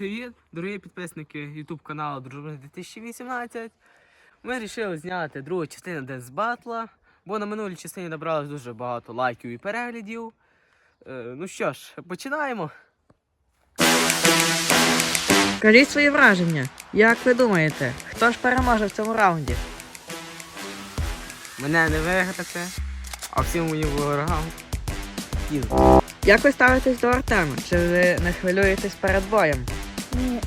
Привіт, дорогі підписники YouTube каналу Дружбани 2018. Ми вирішили зняти другу частину Денс Батла, бо на минулій частині набралось дуже багато лайків і переглядів. Е, ну що ж, починаємо. Скажіть свої враження. Як ви думаєте, хто ж переможе в цьому раунді? Мене не виграти, а всім моїм ворогам. Як ви ставитесь до Артема? Чи ви не хвилюєтесь перед боєм? Вважаю,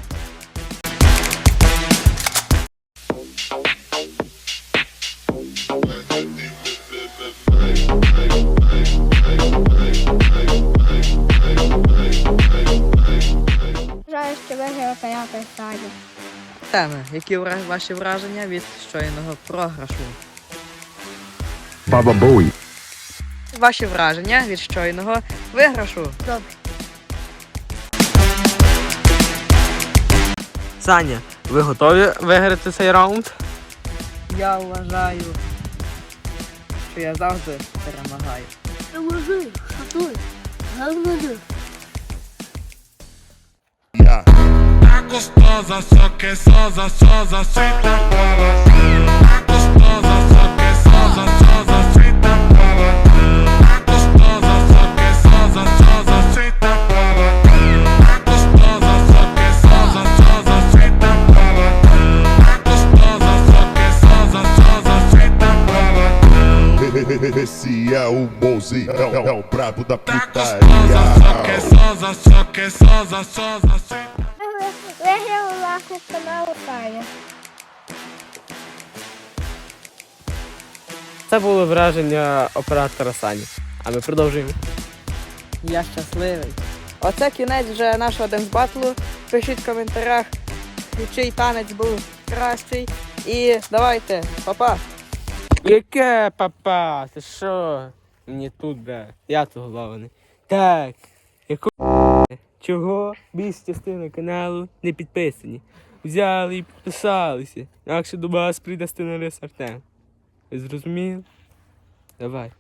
що виграв порядок стадії. Артеме, які ваші враження від щойного програшу? Baba Bowie. Ваші враження від щойного виграшу. Добре. Саня, ви готові виграти цей раунд? Я вважаю, що я завжди перемагаю. Поможи, шатуй. Говною. Tá gostosa, só que sosa, sosa, para Esse é o Mozi, é, o- é o brabo da gostosa, só que sosa, só que sosa, sosa, senta Виграв власник каналу Саня. Це було враження оператора Сані. А ми продовжуємо. Я щасливий. Оце кінець вже нашого денсбатлу. Пишіть в коментарях, чий танець був кращий. І давайте, па-па! Яке папа? Ти що? Мені тут, бля. Я тут головний. Так. Яку... Чого більш частини каналу не підписані? Взяли і підписалися. Якщо до вас прийде сценарист Артем. Ви зрозуміли? Давай.